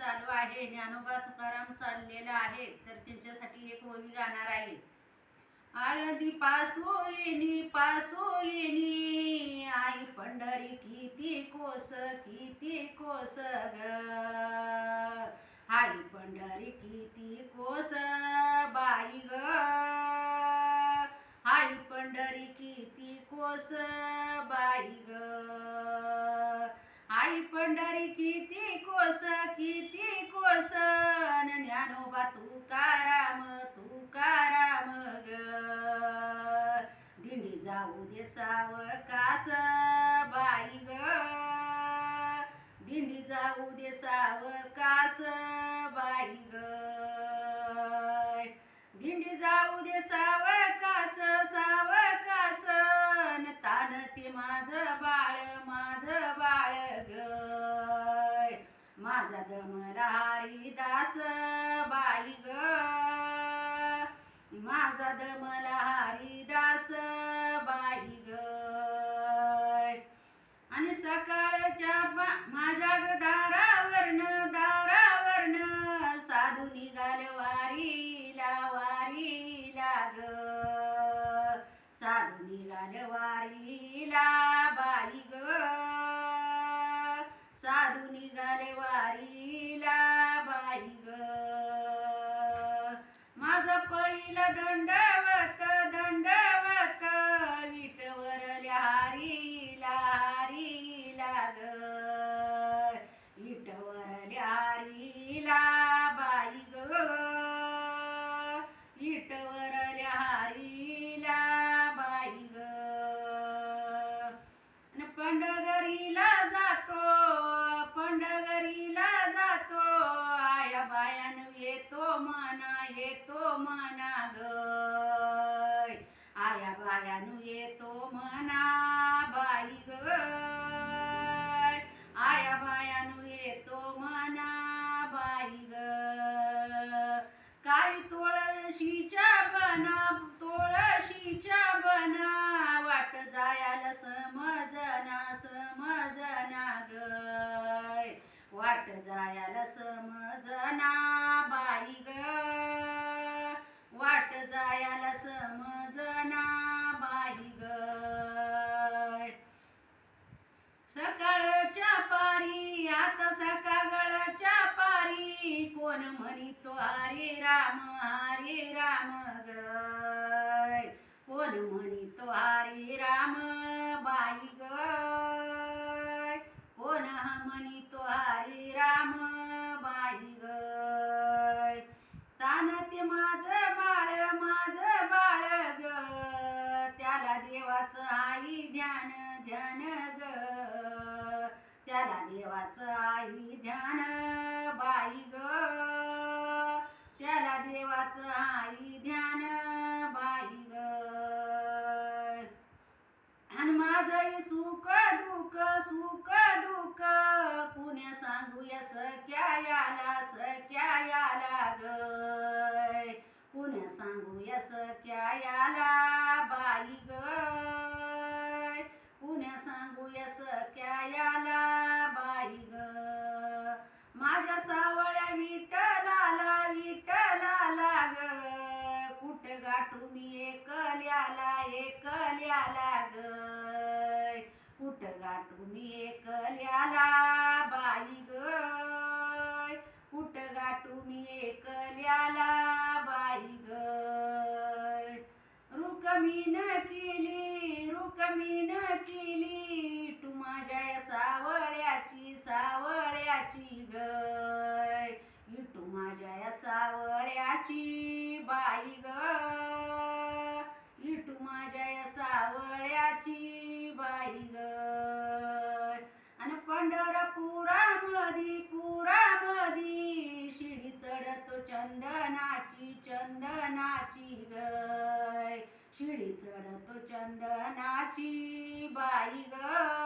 चालू आहे. ज्ञानोबा तुकाराम चाललेला आहे. तर त्यांच्यासाठी एक ओवी गाणार आहे. आळदी पासो येणी पासो येणी. आई पंढरी किती कोस किती कोस ग. आई पंढरी किती कोस बाई ग आई पंढरी किती कोस बाई ग आई पंढरी किती कोस किती कोस न ज्ञानोबा तुकाराम तुकाराम ग दिंडी जाऊ दे सावकास बाई ग. दिंडी जाऊ दे सावकास बाई ग. दिंडी जाऊ दे सावकास सावकास न तान ते माझ सकाळच्या माझ्या ग दारावरन दारावरन साधू निघाल वारीला वारीला ग. साधू निघाल वारीला बाई ग. साधू निघाल वारीला बाई ग. माझं पहिलं दंड समजना समजना गय वाट जायला समजना बाई ग. वाट जायला समजना बाई ग. सकाळच्या पारी आता सकाळच्या पारी. कोण म्हणितो हरे राम हरे राम ग. कोण म्हणितो ध्यान ग. त्याला देवाचं आई ध्यान बाई ग. त्याला देवाचं आई ध्यान बाई ग. आणि माझं सुख दुःख सुख दुःख रुकमीन केली रुकमीन केली तू माझ्या या सावळ्याची सावळ्याची गय. तू माझ्या या सावळ्याची बाई ग इटू माझ्या या सावळ्याची बाई ग आणि पंढरपुरामधी पुरामधी शिडी चढतो चंदनाची चंदनाची गय. शिडी चढतो चंदनाची बाई ग.